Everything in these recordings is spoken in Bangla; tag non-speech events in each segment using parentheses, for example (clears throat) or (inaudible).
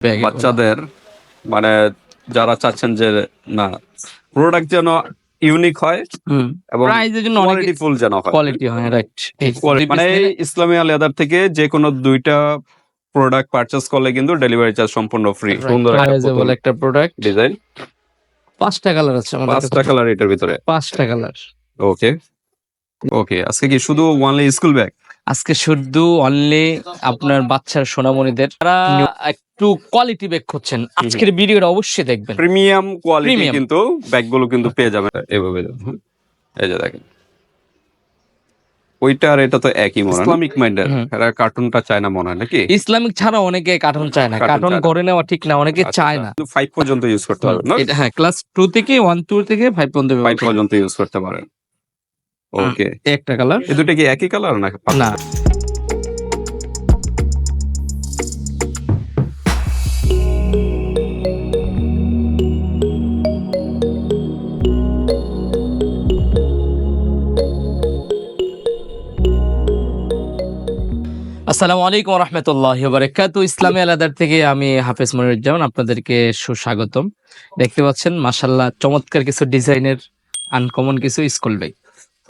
ব্যাগে বাচ্চাদের মানে যারা চাচ্ছেন যে না প্রোডাক্ট যেন ইউনিক হয় এবং প্রাইজের জন্য অনেক ফুল যেন হয়। কোয়ালিটি হয় রাইট মানে ইসলামিয়া লেদার থেকে যে কোনো দুইটা প্রোডাক্ট পারচেজ করলে কিন্তু ডেলিভারি চার্জ সম্পূর্ণ ফ্রি সুন্দর একটা প্রোডাক্ট ডিজাইন পাঁচটা কালার আছে আমাদের পাঁচটা কালার এটার ভিতরে। পাঁচটা কালার ওকে ওকে আজকে কি শুধু ওয়ানলি স্কুল ব্যাগ আজকে শুধু অনলি আপনার বাচ্চার সোনামণিদের। তারা একটু কোয়ালিটি ব্যাগ করছেন। আজকের ভিডিওটা অবশ্যই দেখবেন। Premium quality. কিন্তু ব্যাগগুলো কিন্তু পেয়ে যাবেন। এভাবে এই যে দেখেন। ওইটা আর এটা তো একই মনে ইসলামিক মাইন্ডের। এরা কার্টুনটা চায় না মনে হয় নাকি? ইসলামিক ছাড়া অনেকে কার্টুন চায় না। কার্টুন করে নেওয়া ঠিক না অনেকে চায় না। ফাইভ পর্যন্ত ইউজ করতে পারবেন এটা হ্যাঁ ক্লাস টু থেকে ওয়ান টু থেকে ফাইভ পর্যন্ত ফাইভ পর্যন্ত ইউজ করতে পারেন। ওকে। একটা কালার? এই দুটো কি একই কালার না না। আসসালামু আলাইকুম রহমতুল্লাহ বারাকাতু ইসলামী আলাদার থেকে আমি হাফেজ মনিরুজ্জামান আপনাদেরকে সুস্বাগতম। দেখতে পাচ্ছেন মাশাল্লাহ চমৎকার কিছু ডিজাইনের আনকমন কিছু স্কুল ব্যাগ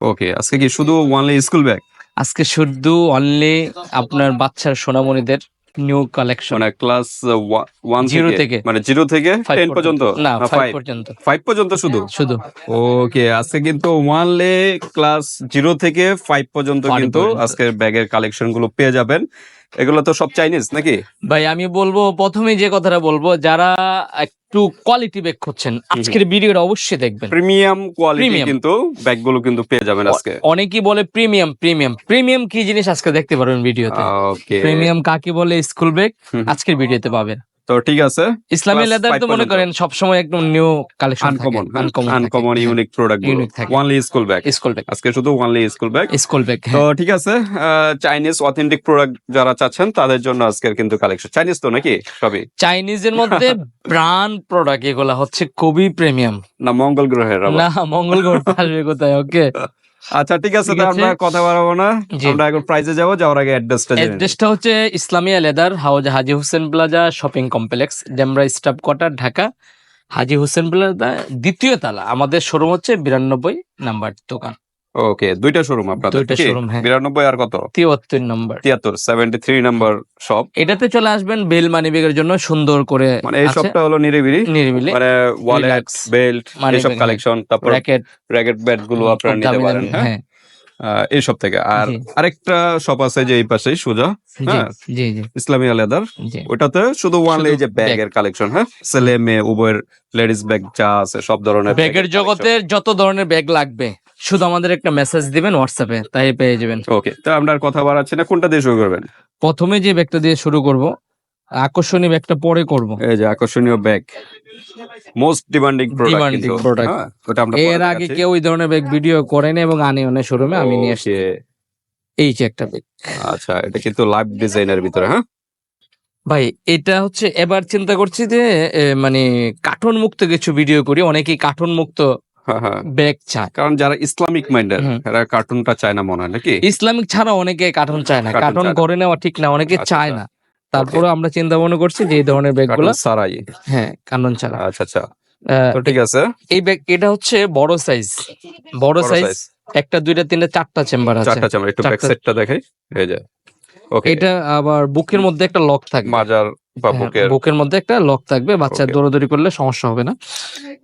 ওকে আজকে কি শুধু অনলি স্কুল ব্যাগ আজকে শুধু অনলি আপনার বাচ্চার সোনামণিদের নিউ কালেকশন মানে ক্লাস ওয়ান জিরো থেকে। মানে জিরো থেকে টেন পর্যন্ত। না ফাইভ পর্যন্ত। ফাইভ পর্যন্ত শুধু? শুধু। ওকে আজকে কিন্তু ওয়ানলে ক্লাস জিরো থেকে ফাইভ পর্যন্ত কিন্তু। আজকের ব্যাগের কালেকশনগুলো পেয়ে যাবেন। এগুলো তো সব চাইনিজ নাকি? ভাই আমি বলব প্রথমে যে কথাটা বলব যারা একটু কোয়ালিটি ব্যাগ করছেন আজকের ভিডিওটা অবশ্যই দেখবেন। প্রিমিয়াম কোয়ালিটি কিন্তু ব্যাগগুলো কিন্তু পেয়ে যাবেন আজকে। অনেকেই বলে প্রিমিয়াম প্রিমিয়াম প্রিমিয়াম কি জিনিস আজকে দেখতে পারবেন ভিডিওতে? ওকে প্রিমিয়াম কাকে বলে? স্কুল ব্যাগ আজকের ভিডিওতে পাবেন। তো ঠিক আছে ইসলামী লেদার তো মনে। করেন সবসময় একদম new collection uncommon uncommon uncommon unique product only school bag school bag আজকে শুধু only school bag school bag তো ঠিক আছে চাইনিজ অথেন্টিক প্রোডাক্ট যারা চাচ্ছেন তাদের জন্য আজকের কিন্তু কালেকশন চাইনিজ তো নাকি সবই? চাইনিজের মধ্যে (laughs) ব্রান্ড প্রোডাক্ট এগুলা হচ্ছে খুবই প্রিমিয়াম না মঙ্গল গ্রহের না মঙ্গল গ্রহ আসবে কোথায়? ওকে (laughs) আচ্ছা ঠিক আছে আমরা কথা বাড়াবো না। আমরা এখন প্রাইজে যাব যাওয়ার আগে অ্যাড্রেসটা জেনে অ্যাড্রেসটা হচ্ছে Islamia leather house Haji Hossain plaza shopping complex Demra staff quarter Dhaka. Haji Hossain plaza দ্বিতীয় তালা। আমাদের শোরুম হচ্ছে বিরানব্বই নাম্বার দোকান। ওকে দুইটা শোরুম আপনাদের দুইটা showroom, হ্যাঁ। বিরানব্বই আর কত? তিয়াত্তর নম্বর তিয়াত্তর সেভেন্টি থ্রি নাম্বার শপ এটাতে চলে আসবেন বেল মানিবেগের জন্য সুন্দর করে মানে এই শপটা হলো নিরিবিলি। নিরিবিলি। মানে ওয়ালেট বেল্ট এসব কালেকশন তারপর র্যাকেট র্যাকেট ব্যাটগুলো আপনারা নিতে পারেন হ্যাঁ। হ্যাঁ। আহ, এইসব থেকে। আর আরেকটা শপ আছে যে এই পাশেই সোজা হ্যাঁ। জি জি। ইসলামিয়া লেদার ওটাতে শুধু ওয়ানলি শুধু যে ব্যাগের কালেকশন হ্যাঁ। ছেলে মেয়ে উভয়ের লেডিস ব্যাগ যা আছে সব ধরনের ব্যাগের জগতে যত ধরনের ব্যাগ লাগবে। শুধু আমাদের একটা মেসেজ দিবেন হোয়াটসঅ্যাপে তাই পেয়ে যাবেন। ওকে তো আমরা আর কথা বাড়াচ্ছি না কোনটা দিয়ে শুরু করবেন? প্রথমে যে ব্যাগটা দিয়ে শুরু করব আকর্ষণীয় ব্যাগটা পরে করব। এই যে আকর্ষণীয় ব্যাগ মোস্ট ডিমান্ডিং প্রোডাক্ট ওটা আমরা এর আগে কেউ ওই ধরনের ব্যাগ ভিডিও করেনি এবং আনিও না শোরুমে আমি নিয়ে আসছি। এই যে একটা ব্যাগ। আচ্ছা এটা কিন্তু লাইভ ডিজাইনের ভিতরে হ্যাঁ? ভাই এটা হচ্ছে এবার চিন্তা করছি যে মানে কার্টুন মুক্ত কিছু ভিডিও করি অনেকেই কার্টুন মুক্ত হ্যাঁ। ব্যাগ চায় কারণ যারা ইসলামিক মাইন্ডের। এরা কার্টুনটা চায় না মনে হয় নাকি? ইসলামিক ছাড়া অনেকে কার্টুন চায় না। কার্টুন করে নেওয়া ঠিক না অনেকে আচ্ছা, চায় আচ্ছা। না। তারপরে আমরা চিন্তা ভাবনা করছি যে এই ধরনের ব্যাগগুলো কার্টুন সারাই হ্যাঁ কার্টুন ছাড়া। আচ্ছা আচ্ছা। ঠিক আছে। এই ব্যাগ এটা হচ্ছে বড় সাইজ। বড় সাইজ একটা দুইটা তিনটা চারটা চেম্বার আছে। চারটা চামড়া একটু ব্যাক সাইডটা দেখাই। এই যে ওকে এটা আবার বুকের মধ্যে একটা লক থাকবে মাজার বা হ্যাঁ, বুকের বুকের মধ্যে একটা লক থাকবে বাচ্চা. দৌড়াদৌড়ি করলে সমস্যা হবে না।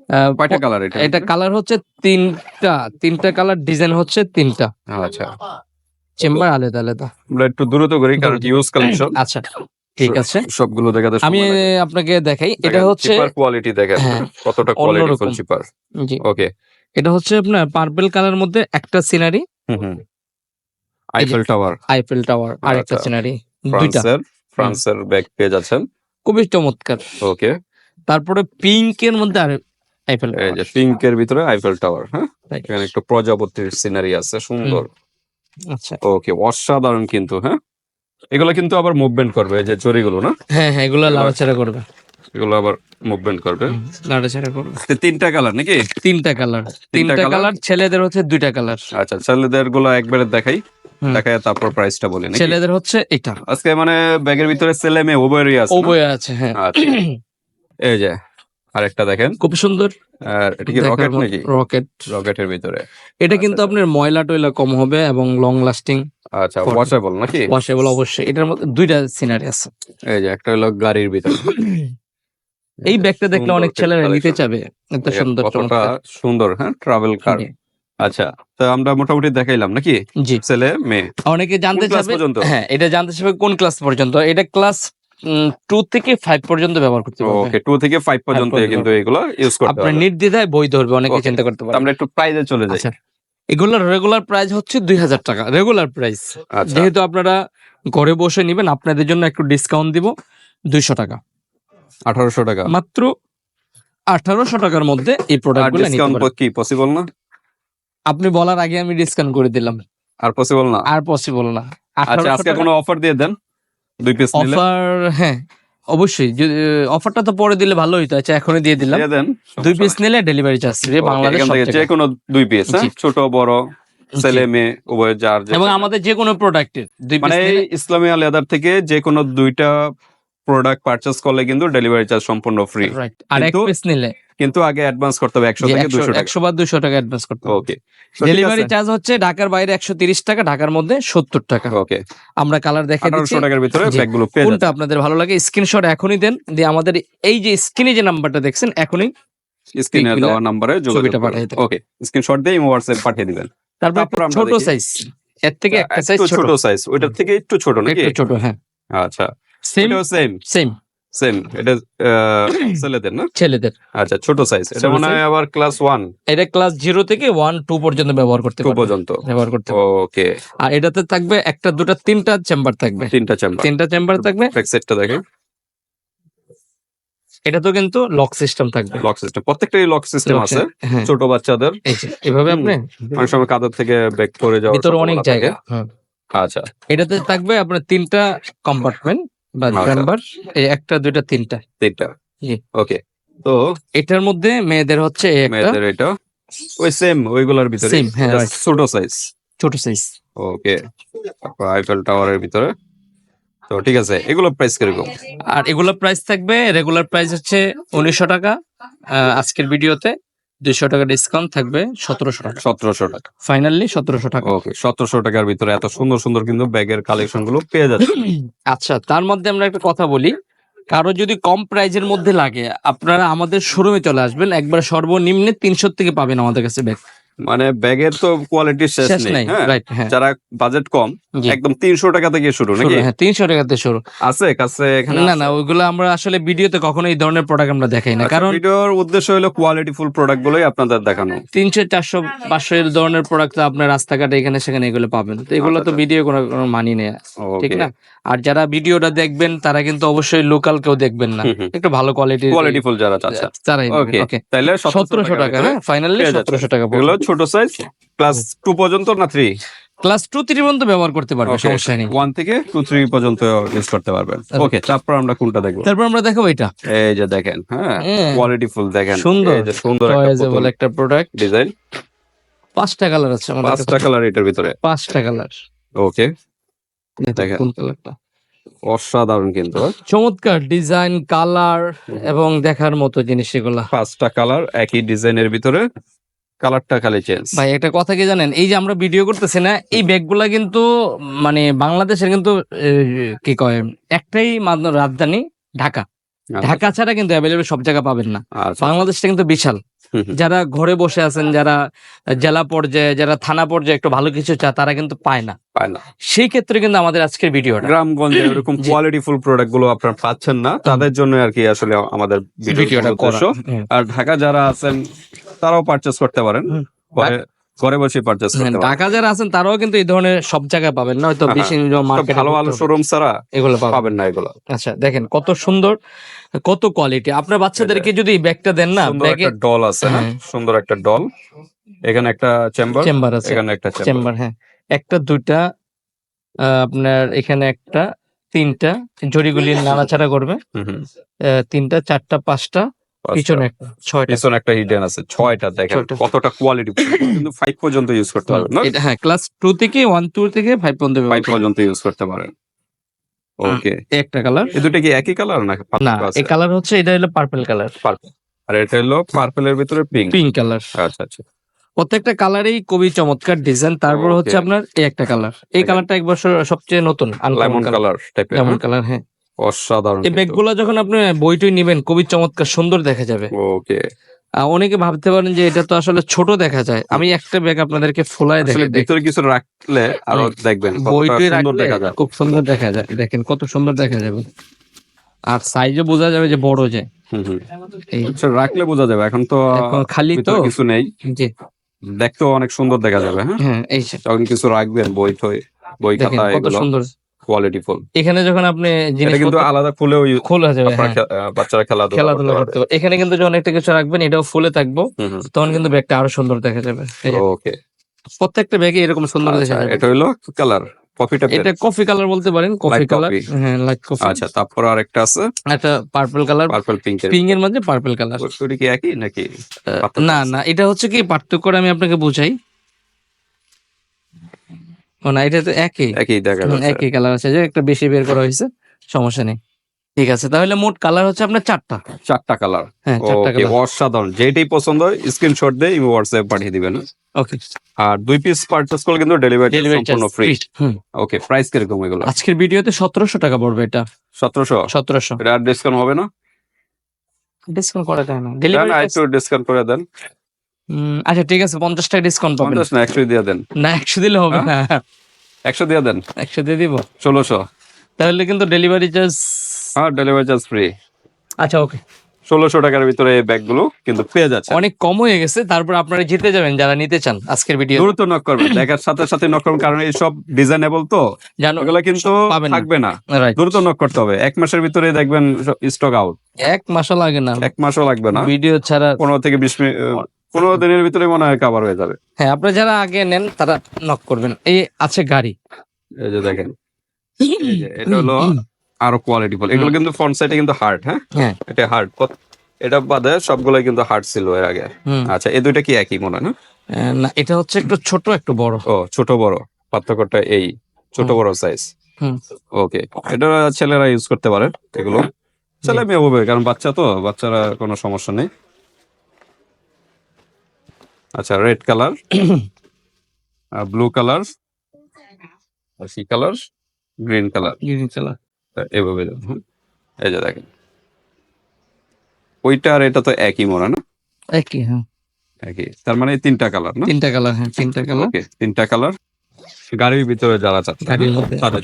আহ, কয়টা কালার এটা এটা কালার হচ্ছে তিনটা তিনটা কালার ডিজাইন হচ্ছে তিনটা। আচ্ছা। চেম্বার আলাদা আলাদা। আমরা একটু দ্রুত করি কারণ ইউজ কালেকশন (coughs) আচ্ছা ঠিক আছে। সবগুলো দেখাতে আমি আপনাকে দেখাই এটা হচ্ছে কোয়ালিটি দেখেন। হ্যাঁ, কতটা কোয়ালিটি। চিপার জি। ওকে এটা হচ্ছে আপনার পার্পল কালার মধ্যে একটা সিনারি হুম হুম। আইফেল টাওয়ার আইফেল টাওয়ার আর একটা। সিনারি দুইটা। ফ্রান্সের ব্যাগ পেয়ে যাচ্ছেন। খুবই চমৎকার। ওকে। তারপরে পিঙ্কের মধ্যে আর আইফেল এই যে পিঙ্কের ভিতরে আইফেল টাওয়ার হ্যাঁ? এখানে একটু প্রজাপতির সিনারি আছে সুন্দর। আচ্ছা। ওকে অসাধারণ কিন্তু হ্যাঁ? এগুলো কিন্তু আবার মুভমেন্ট করবে এই যে জরিগুলো না? হ্যাঁ হ্যাঁ এগুলো লাড়াচাড়া করবে। এগুলো আবার মুভমেন্ট করবে। হুম, নাড়াচাড়া করবে। তো তিনটা কালার নাকি? তিনটা কালার তিনটা কালার ছেলেদের হচ্ছে দুইটা কালার আচ্ছা ছেলেদেরগুলো একবারে দেখাই। দেখায় তারপর প্রাইসটা বলি? ছেলেদের হচ্ছে এটা। আজকে মানে ব্যাগের ভিতরে ছেলে মেয়ে উভয়েরই আছে? ওবয়ে আছে হ্যাঁ। আচ্ছা। এই যে আরেকটা দেখেন। খুব সুন্দর। আর এটা কি রকেট নাকি? রকেট রকেটের ভিতরে। এটা কিন্তু আপনার ময়লা টয়লা কম হবে এবং লং লাস্টিং আচ্ছা ওয়াশেবল নাকি? ওয়াশেবল অবশ্যই। এটার মধ্যে দুইটা সিনারি আছে। এই যে একটা হলো গাড়ির ভিতরে। এই ব্যাগটা দেখলে অনেক ছেলেরা নিতে চাবে। এত সুন্দর সুন্দর হ্যাঁ ট্রাভেল কার আচ্ছা তো আমরা মোটামুটি দেখাইলাম নাকি? জি। ছেলে মেয়ে। অনেকে জানতে চাবে হ্যাঁ এটা জানতে চাবে কোন ক্লাস পর্যন্ত? এটা ক্লাস টু থেকে ফাইভ পর্যন্ত ব্যবহার করতে পারবে। ওকে টু থেকে ফাইভ পর্যন্ত। কিন্তু এগুলো ইউজ করতে পারবেন নির্দ্বিধায় বই ধরবে অনেকে চিন্তা করতে তো পারে আমরা একটু প্রাইজে চলে যাই। এগুলোর রেগুলার প্রাইস হচ্ছে দুই হাজার টাকা রেগুলার প্রাইস আচ্ছা। যেহেতু আপনারা ঘরে বসে নিবেন আপনাদের জন্য একটু ডিসকাউন্ট দিব দুইশো টাকা। আঠারোশো টাকা। মাত্র আঠারোশো টাকার মধ্যে এই প্রোডাক্ট কি পসিবল না? আপনি বলার আগে আমি ডিসকাউন্ট করে দিলাম। আর পসিবল না? আর পসিবল না। আচ্ছা আজকে কোনো অফার দিয়ে দেন? দুই পিস নিলে? অফার হ্যাঁ অবশ্যই। অফারটা তো পরে দিলে ভালো হইতো। আচ্ছা এখনই দিয়ে দিলাম। দিয়ে দেন দুই পিস নিলে ডেলিভারি চার্জ ফ্রি বাংলাদেশ সব থেকে যে কোনো দুই পিস জি। ছোট বড় ছেলে মেয়ে উভয় যার। এবং আমাদের যে কোনো প্রোডাক্টের মানে ইসলামিয়া লেদার থেকে যে কোনো দুইটা প্রোডাক্ট পারচেজ করলে কিন্তু ডেলিভারি চার্জ সম্পূর্ণ ফ্রি আর এক পিস নিলে। কিন্তু আগে অ্যাডভান্স করতে হবে একশো থেকে দুশো টাকা। একশো বা দুশো টাকা অ্যাডভান্স করতে হবে। ওকে ডেলিভারি চার্জ হচ্ছে ঢাকার বাইরে একশো তিরিশ টাকা ঢাকার মধ্যে সত্তর টাকা। ওকে আমরা কালার দেখে দিচ্ছি। আঠারোশো টাকার ভিতরে। ব্যাগগুলো পেয়ে কোনটা আপনাদের ভালো লাগে স্ক্রিনশট এখনই দেন দিয়ে আমাদের এই যে স্ক্রিনে যে নাম্বারটা দেখছেন এখনই স্ক্রিনে দেওয়া নাম্বারে ছবিটা পাঠিয়ে দেন। ওকে স্ক্রিনশট দিয়ে হোয়াটসঅ্যাপ পাঠিয়ে দিবেন। তারপর ছোট সাইজ এর থেকে একটা সাইজ ছোট। ছোট সাইজ ওইটার থেকে একটু ছোট নাকি? একটু ছোট হ্যাঁ। আচ্ছা। সেম সেম সেম সেম এটা (clears throat) ছেলেদের না? ছেলেদের। আচ্ছা ছোট সাইজ এটা মনে হয় আবার ক্লাস ওয়ান এটা ক্লাস জিরো থেকে ওয়ান টু পর্যন্ত ব্যবহার করতে টু পর্যন্ত। ব্যবহার করতে ওকে আর এটাতে থাকবে একটা দুটা তিনটা চেম্বার থাকবে। তিনটা চেম্বার তিনটা চেম্বার থাকবে। সেটটা দেখেন। এটা তো কিন্তু লক সিস্টেম থাকবে। লক সিস্টেম প্রত্যেকটাই লক সিস্টেম আছে হ্যাঁ। ছোট বাচ্চাদের। এভাবে আপনি অনেক সময় কাদের থেকে ব্যাক করে যাওয়ার ভিতরে অনেক জায়গা হ্যাঁ। আচ্ছা। এটাতে থাকবে আপনার তিনটা কম্পার্টমেন্ট বা আচ্ছা। এই একটা দুইটা তিনটা। তিনটা। ওকে তো এটার মধ্যে মেয়েদের হচ্ছে মেয়েদের এটা। ওই সেম ওইগুলোর ভিতরে। Same, হ্যাঁ, ছোট সাইজ ছোট সাইজ ওকে আইফেল টাওয়ারের ভিতরে। তো ঠিক আছে এগুলো প্রাইস কীরকম আর এগুলোর প্রাইস থাকবে রেগুলার প্রাইস হচ্ছে উনিশশো টাকা আজকের ভিডিওতে। দুইশো টাকা ডিসকাউন্ট থাকবে সতেরোশো টাকা। সতেরোশো টাকা। ফাইনালি সতেরোশো টাকা। ওকে সতেরোশো টাকার ভিতরে এত সুন্দর সুন্দর কিন্তু ব্যাগের কালেকশনগুলো পেয়ে যাচ্ছে। আচ্ছা তার মধ্যে আমরা একটা কথা বলি। কারও যদি কম প্রাইজের মধ্যে লাগে আপনারা আমাদের শোরুমে চলে আসবেন। একবার সর্বনিম্নে তিনশো থেকে পাবেন আমাদের কাছে ব্যাগ। মানে ব্যাগের তো কোয়ালিটি শেষ নেই হ্যাঁ? হ্যাঁ। যারা বাজেট কম একদম তিনশো টাকা থেকে শুরু নাকি? হ্যাঁ তিনশো টাকাতে শুরু। আছে কাছে এখানে না না ওইগুলো আমরা আসলে ভিডিওতে কখনো এই ধরনের প্রোডাক্ট আমরা দেখাই না কারণ ভিডিওর উদ্দেশ্য হলো কোয়ালিটি ফুল প্রোডাক্ট গুলোই আপনাদের দেখানো। তিনশো চারশো পাঁচশো এর ধরনের প্রোডাক্ট তো আপনার রাস্তাঘাটে এখানে সেখানে এগুলো পাবেন। তো এগুলো তো আচ্ছা। ভিডিও কোনো কোনো মানি নেই ঠিক না? আর যারা ভিডিওটা দেখবেন তারা কিন্তু অবশ্যই লোকাল কেউ দেখবেন না। একটু ভালো কোয়ালিটির কোয়ালিটি ফুল যারা চাচ্ছে। তারাই ওকে তাইলে সতেরোশো টাকা হ্যাঁ ফাইনালি। সতেরোশো টাকা ছোট সাইজ ক্লাস টু পর্যন্ত না থ্রি ক্লাস টু থ্রি পর্যন্ত ব্যবহার করতে পারবে সমস্যা নেই। ওয়ান থেকে টু থ্রি পর্যন্ত ইউজ করতে পারবেন. ওকে তারপর আমরা কোনটা দেখব? তারপর আমরা দেখাবো এটা। এই যে দেখেন হ্যাঁ হ্যাঁ। কোয়ালিটি ফুল দেখেন। সুন্দর। এই যে সুন্দর একটা প্রোডাক্ট ডিজাইন পাঁচটা কালার আছে আমাদের পাঁচটা কালার এটার ভিতরে। পাঁচটা কালার ওকে দেখেন। কোন কালারটা অসাধারণ কিন্তু হ্যাঁ? চমৎকার ডিজাইন কালার এবং দেখার মতো জিনিস এগুলা। পাঁচটা কালার একই ডিজাইনের ভিতরে। কালারটা খালি চেঞ্জ ভাই একটা কথা কি জানেন? এই যে আমরা ভিডিও করতেছি না এই ব্যাগগুলা কিন্তু মানে বাংলাদেশের কিন্তু কি কয় একটাই রাজধানী ঢাকা। ঢাকা ছাড়া কিন্তু অ্যাভেলেবেল সব জায়গা পাবেন না। আচ্ছা। বাংলাদেশটা কিন্তু বিশাল। যারা ঘরে বসে আছেন যারা জেলা পর্যায়ে যারা থানা পর্যায়ে একটু ভালো কিছু চায় তারা কিন্তু পায় না। পায় না। সেই ক্ষেত্রে কিন্তু আমাদের আজকের ভিডিওটা। গ্রামগঞ্জে এরকম কোয়ালিটি ফুল প্রোডাক্টগুলো আপনারা পাচ্ছেন না তাদের জন্য আর কি আসলে আমাদের ভিডিওটা করা। আর ঢাকা যারা আছেন তারাও পারচেস করতে পারেন। ঘরে বসে পারচেস হ্যাঁ, করতে পারেন। ঢাকা যারা আছেন তারাও কিন্তু এই ধরনের সব জায়গায় পাবেন না? হয়তো হ্যাঁ, বেশি মার্কেট ভালো ভালো শোরুম ছাড়া এগুলো পাবেন। না এগুলো। আচ্ছা দেখেন কত সুন্দর কত কোয়ালিটি আপনার বাচ্চাদেরকে যদি ব্যাগটা দেন না ব্যাগে একটা ডল আছে না? হ্যাঁ। সুন্দর একটা ডল এখানে একটা চেম্বার চেম্বার আছে। এখানে একটা চেম্বার হ্যাঁ। একটা দুইটা আপনার এখানে একটা তিনটা জড়িগুলি নাড়াচাড়া করবে। তিনটা চারটা পাঁচটা পিছনে একটা ছয়টা। পিছনে একটা হিডেন আছে ছয়টা দেখেন কতটা কোয়ালিটি কিন্তু ফাইভ পর্যন্ত ইউজ করতে পারবেন না? হ্যাঁ ক্লাস টু থেকে ওয়ান টু থেকে ফাইভ পর্যন্ত ফাইভ পর্যন্ত ইউজ করতে পারেন। ওকে একটা কালার এই দুটো কি একই কালার না না এই কালার হচ্ছে এটা হলো পার্পল কালার আর এটা হলো পার্পলের ভিতরে পিঙ্ক পিঙ্ক কালার আচ্ছা আচ্ছা। প্রত্যেকটা কালারেই খুবই চমৎকার ডিজাইন তারপর হচ্ছে আপনার এই একটা কালার এই কালারটা এক বছর সবচেয়ে নতুন লেমন কালার টাইপের লেমন কালার হ্যাঁ। অসাধারণ এই ব্যাগগুলো যখন আপনি বইটই নেবেন খুবই চমৎকার সুন্দর দেখা যাবে। ওকে। অনেকে ভাবতে পারেন যে এটা তো আসলে ছোট দেখা যায়। আমি একটা ব্যাগ আপনাদেরকে ফোলায় আসলে দেখে ভিতরে কিছু রাখলে আরও দেখবেন বইটই সুন্দর রাখলে দেখা যায়। খুব সুন্দর দেখা যায়। দেখেন কত সুন্দর দেখা যাবে। আর সাইজও বোঝা যাবে যে বড় যে। আচ্ছা, রাখলে বোঝা যাবে। এখন তো খালি তো। কিছু নেই। জি। দেখতেও অনেক সুন্দর দেখা যাবে হ্যাঁ? হ্যাঁ এই কিছু রাখবেন বই টই বই খাতা কত এগুলো। সুন্দর। কোয়ালিটি ফুল এখানে যখন আপনি জিনিস কিন্তু আলাদা use- খোলা যাবে হ্যাঁ। বাচ্চারা খেলাধুলা খেলাধুলা করতে করতে এখানে কিন্তু যখন একটা কিছু রাখবেন এটাও ফুলে থাকব। তখন কিন্তু ব্যাগটা আরও সুন্দর দেখা যাবে। ওকে প্রত্যেকটা ব্যাগে এরকম সুন্দর দেখা আচ্ছা, যাবে। এটা হলো কালার কফিটা এটা কফি কালার বলতে পারেন কফি কালার হ্যাঁ লাইট কফি আচ্ছা তারপর আরেকটা আছে? একটা purple colour purple pink pink এর মধ্যে পার্পল কালার ওটা কি একই নাকি না না এটা হচ্ছে কি পার্থক্য আমি আপনাকে বুঝাই। ও না এটা তো একই। একই দেখা যাচ্ছে। একই কালার আছে। যে একটা বেশি বের করা হয়েছে সমস্যা নেই। ঠিক আছে তাহলে মোট কালার হচ্ছে আপনার চারটা। চারটা কালার হ্যাঁ চারটা কালার অসাধারণ। যেটাই পছন্দ হয় স্ক্রিনশট দিয়ে ইমো হোয়াটসঅ্যাপ পাঠিয়ে দিবেন ওকে আর দুই পিস পারচেজ করলে কিন্তু ডেলিভারি সম্পূর্ণ ফ্রি ওকে প্রাইস কীরকম এগুলো? আজকের ভিডিওতে সতেরোশো টাকা পড়বে এটা। সতেরোশো? সতেরোশো। এটা আর ডিসকাউন্ট হবে না? ডিসকাউন্ট করা দেন ডেলিভারি ডিসকাউন্ট করে দেন। আচ্ছা ঠিক আছে পঞ্চাশ টাকা ডিসকাউন্ট পাবেন। পঞ্চাশ না একশো দিয়ে দেন। না একশো দিলে হবে না একশো দিয়ে দেন। একশো দিয়ে দিব? ষোলোশো। তাহলে কিন্তু ডেলিভারি চার্জ হ্যাঁ ডেলিভারি চার্জ ফ্রি আচ্ছা ওকে ষোলোশো টাকার ভিতরে এই ব্যাগগুলো কিন্তু পেয়ে যাচ্ছে অনেক কম হয়ে গেছে তারপর আপনারা জিতে যাবেন যারা নিতে চান আজকের ভিডিও দ্রুত নক করবেন দেখার সাথে সাথে নক করবেন কারণ এইসব ডিজাইনেবল তো জানো ওগুলো কিন্তু। থাকবে না। দ্রুত নক করতে হবে। এক মাসের ভিতরে দেখবেন স্টক আউট এক মাসও লাগে না। এক মাসও লাগবে না। ভিডিও ছাড়া পনেরো থেকে বিশ মিনিট পনেরো দিনের ভিতরে মনে হয় কাভার হয়ে যাবে। হ্যাঁ আপনি যারা আগে নেন তারা নক করবেন। এই আছে গাড়ি। এই যে দেখেন এই যে এটা হলো আরও কোয়ালিটি ফুল এগুলো কিন্তু ফ্রন্ট সাইডে কিন্তু হার্ড হ্যাঁ? হ্যাঁ। এটা হার্ড এটা বাদে সবগুলো কিন্তু হার্ড ছিল এর আগে। আচ্ছা এই দুইটা কি একই মনে হয় না? না এটা হচ্ছে একটু ছোট একটু বড়। ও ছোট বড়। পার্থক্যটা এই ছোট বড় সাইজ হুম। ওকে এটা ছেলেরা ইউজ করতে পারে এগুলো। ছেলে মেয়ে হবে কারণ বাচ্চা তো বাচ্চারা কোনো সমস্যা নেই। আচ্ছা red colour blue colour sea colour green colour green colour এভাবে এই যে দেখেন। ওইটা আর এটা তো একই মনে না? একই হ্যাঁ। একই। তার মানে তিনটা কালার না? তিনটা কালার হ্যাঁ তিনটা কালার তিনটা কালার গাড়ির ভিতরে যারা চাচ্ছে গাড়ির মধ্যে। তাদের।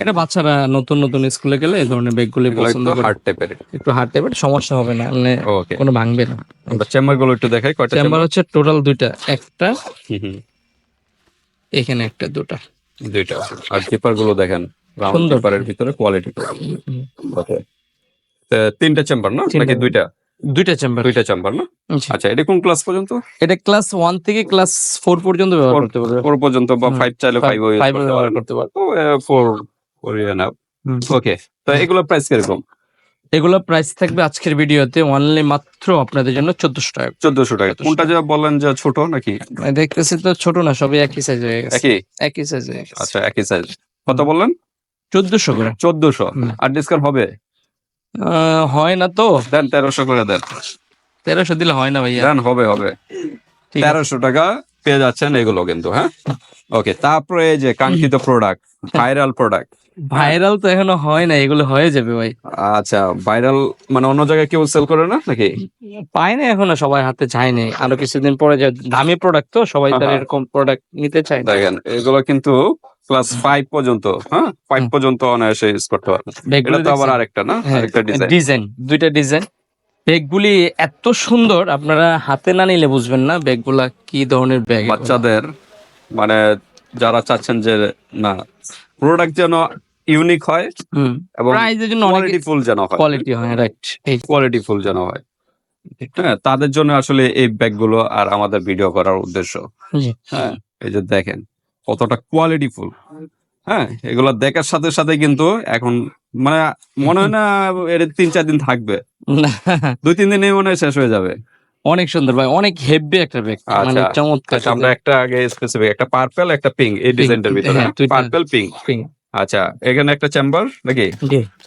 এটা বাচ্চারা নতুন নতুন স্কুলে গেলে এই ধরনের ব্যাগগুলি পছন্দ করে। হার্ড টাইপের একটু হার্ড টাইপের সমস্যা হবে না মানে কোনো ভাঙবে না। আমরা চেম্বারগুলো একটু দেখাই কয়টা চেম্বার হচ্ছে টোটাল দুইটা একটা এখানে একটা দুটা। দুইটা আর পেপারগুলো দেখেন রাউন্ড পেপারের ভিতরে কোয়ালিটি ওকে তিনটা চেম্বার না? নাকি দুইটা? দুইটা চেম্বার দুইটা চেম্বার না? আচ্ছা এটা কোন ক্লাস পর্যন্ত? এটা ক্লাস 1 থেকে ক্লাস 4 পর্যন্ত ব্যবহার করতে পারবে। 4 পর্যন্ত বা 5 চাইলে 5 ব্যবহার করতে পারবে। 4 কোরিয়ান আপ ওকে তো এগুলো প্রাইস কীরকম? এগুলো প্রাইস থাকবে আজকের ভিডিওতে অনলি মাত্র আপনাদের জন্য চোদ্দশো টাকা। চোদ্দশো টাকা। কোনটা যা বলেন যা ছোট নাকি? দেখতেছি তো ছোট না সবই একই সাইজ হয়ে গেছে। একই? একই সাইজ আচ্ছা একই সাইজ কত বললেন? চোদ্দশো করে। চোদ্দশো। আর ডিসকাউন্ট হবে? হয় না তো। দেন তেরোশো করে দেন। তেরোশো দিলে হয় না ভাইয়া। দেন হবে হবে। তেরোশো টাকা পেয়ে যাচ্ছেন এগুলো কিন্তু হ্যাঁ? ওকে তারপরে যে কাঙ্ক্ষিত প্রোডাক্ট ভাইরাল প্রোডাক্ট ভাইরাল তো এখনও হয় না এগুলো হয়ে যাবে ভাই। আচ্ছা ভাইরাল মানে অন্য জায়গায় কেউ সেল করে না নাকি? পায় না এখনও সবাই হাতে চায়নি আরও কিছুদিন পরে যে দামি প্রোডাক্ট তো সবাই তার এরকম প্রোডাক্ট নিতে চায় না। দেখেন এগুলো কিন্তু ক্লাস ফাইভ পর্যন্ত হ্যাঁ? ফাইভ পর্যন্ত অনায়াসে ইউজ করতে ব্যাগগুলো এটা তো আবার আরেকটা না? হ্যাঁ, আরেকটা ডিজাইন ডিজাইন দুইটা ডিজাইন ব্যাগগুলি এত সুন্দর আপনারা হাতে না নিলে বুঝবেন না ব্যাগগুলা কি ধরনের ব্যাগ বাচ্চাদের মানে যারা চাচ্ছেন যে না প্রোডাক্ট যেন ইউনিক হয় এবং প্রাইজের জন্য অনেক কোয়ালিটি ফুল যেন হয়। কোয়ালিটি হয় রাইট এই কোয়ালিটি ফুল যেন হয়। হ্যাঁ তাদের জন্য আসলে এই ব্যাগগুলো আর আমাদের ভিডিও করার উদ্দেশ্য। হ্যাঁ এই যে দেখেন কতটা কোয়ালিটি ফুল হ্যাঁ এগুলো দেখার সাথে সাথে কিন্তু এখন মানে মনে হয় না এর তিন চার দিন থাকবে। দুই তিন দিনে মনে হয় শেষ হয়ে যাবে। অনেক সুন্দর ভাই অনেক হেভি একটা ব্যাগ মানে আচ্ছা, চমৎকার আচ্ছা আমরা একটা আগে স্পেসিফিক একটা পার্পল একটা পিঙ্ক এই ডিজাইনটার ভিতরে। Purple pink Pink। আচ্ছা এখানে একটা চেম্বার নাকি?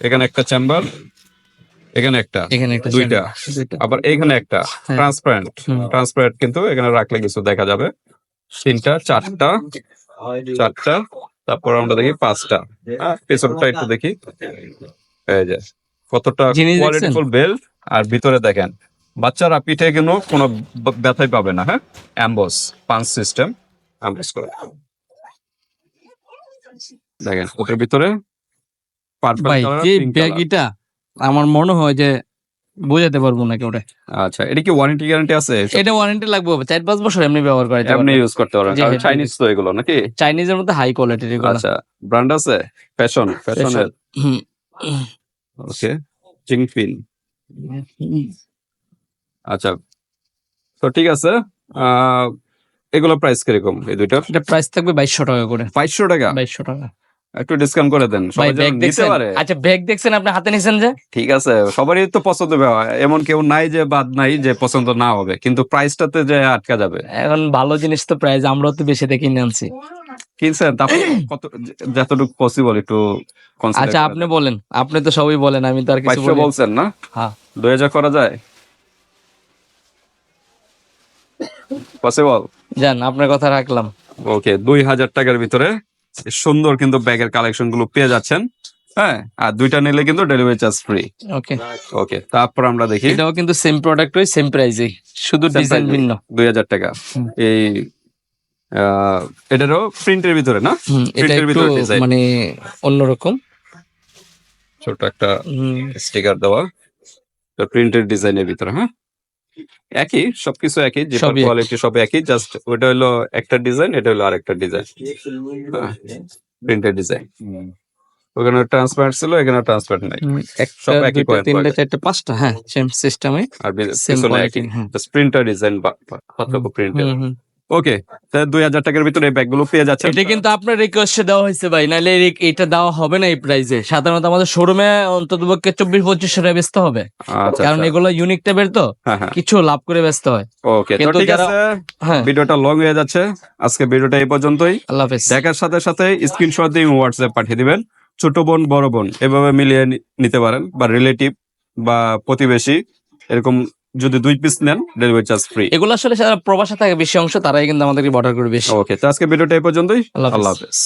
এখানে একটা চেম্বার এখানে একটা দুইটা। আবার এখানে একটা হ্যাঁ। ট্রান্সপারেন্ট ট্রান্সপারেন্ট কিন্তু এখানে রাখলে কিছু দেখা যাবে। তিনটা চারটা চারটা তারপর আমরা দেখি পাঁচটা। হ্যাঁ, পেছনটা একটু দেখি। এই যে কতটা কোয়ালিটিফুল বেল্ট আর ভিতরে দেখেন বাচ্চারা পিঠে কিন্তু কোনো ব্যথাই পাবে না হ্যাঁ? অ্যাম্বস পাঞ্চ সিস্টেম অ্যাম্বস করে। দেখেন ওটার ভিতরে পার্পল ভাই যে ব্যাগ আমার মনে হয় যে বোঝাতে পারব না কেউ আচ্ছা এটা কি ওয়ারেন্টি গ্যারান্টি আছে? এটা ওয়ারেন্টি লাগবে চার পাঁচ বছর এমনি ব্যবহার করে এমনি ইউজ করতে পারবেন চাইনিজ তো এগুলো নাকি? চাইনিজের মধ্যে হাই কোয়ালিটির এগুলো। আচ্ছা ব্র্যান্ড আছে? ফ্যাশন ফ্যাশনের ওকে চিংফিন আচ্ছা তো ঠিক আছে এগুলো প্রাইস কীরকম এই দুইটার? এটা প্রাইস থাকবে বাইশশো টাকা করে। বাইশশো টাকা? বাইশশো টাকা। একটু ডিসকাউন্ট করে দেন। সবাই ব্যাগ দেখছেন? পারে। আচ্ছা ব্যাগ দেখছেন? আপনি হাতে নিছেন যে? ঠিক আছে সবারই তো পছন্দ এমন কেউ নাই যে বাদ নাই যে পছন্দ না হবে। কিন্তু প্রাইসটাতে যে আটকা যাবে। এখন ভালো জিনিস তো প্রাইস আমরাও তো বেশি দেখে আনছি। কিনছেন? তারপর (clears throat) কত যতটুকু পসিবল একটু আচ্ছা আপনি বলেন। আপনি তো সবই বলেন আমি তো আর। কিছু বলছেন না? হ্যাঁ। দুই হাজার করা যায়? পসিবল যান আপনার কথা রাখলাম। ওকে দুই হাজার টাকার ভিতরে সুন্দর কিন্তু ব্যাগের কালেকশনগুলো পেয়ে যাচ্ছেন। হ্যাঁ আর দুইটা নিলে কিন্তু delivery charge free okay okay তারপর আমরা দেখি। এটাও কিন্তু সেম প্রোডাক্ট ওই সেম প্রাইসেই শুধু ডিজাইন। ভিন্ন। দুই হাজার টাকা। এই এটারও প্রিন্টের ভিতরে না? একটু ভিতরে। মানে অন্যরকম। ছোট একটা স্টিকার দেওয়া। প্রিন্টের ডিজাইনের ভিতরে হ্যাঁ? একই সবকিছু একই যে সবই এক। কোয়ালিটি সব একই জাস্ট ওটা হলো একটা ডিজাইন এটা হলো আরেকটা ডিজাইন প্রিন্টেড ডিজাইন ওখানে ট্রান্সপারেন্ট ছিল এখানে ট্রান্সপারেন্ট নাই। হুম, সব একটা একই দুইটা point তিনটা চারটা পাঁচটা হ্যাঁ সেম সিস্টেমে আর সেম পিছনে কোয়ালিটি একই হ্যাঁ প্রিন্টার ডিজাইন পার্থক্য প্রিন্টের হুম, হুম। ওকে তাহলে দুই হাজার টাকার ভিতরে এই ব্যাগগুলো পেয়ে যাচ্ছে এটা কিন্তু আপনার রিকোয়েস্টে দেওয়া হয়েছে ভাই নাহলে এটা দেওয়া হবে না এই প্রাইসে সাধারণত আমাদের শোরুমে অন্তত পক্ষে চব্বিশ পঁচিশশো টাকা বেচতে হবে। আচ্ছা কারণ এগুলো ইউনিক টাইপের তো হ্যাঁ হ্যাঁ। কিছু লাভ করে ব্যস্ত হয়। ওকে কিন্তু ঠিক আছে হ্যাঁ। ভিডিওটা লং হয়ে যাচ্ছে। আজকে ভিডিওটা এই পর্যন্তই। আল্লাহ হাফেজ। দেখার সাথে সাথে স্ক্রিনশট দিয়ে হোয়াটসঅ্যাপ পাঠিয়ে দিবেন। ছোট বোন বড় বোন এভাবে মিলিয়ে নিতে পারেন বা রিলেটিভ বা প্রতিবেশী এরকম যদি দুই পিস নেন ডেলিভারি চার্জ ফ্রি এগুলো আসলে যারা প্রবাসে থাকে বেশি অংশ তারাই কিন্তু আমাদেরকে বর্ডার করে বেশি। ওকে তো আজকে ভিডিওটা এই পর্যন্তই। আল্লাহ হাফেজ।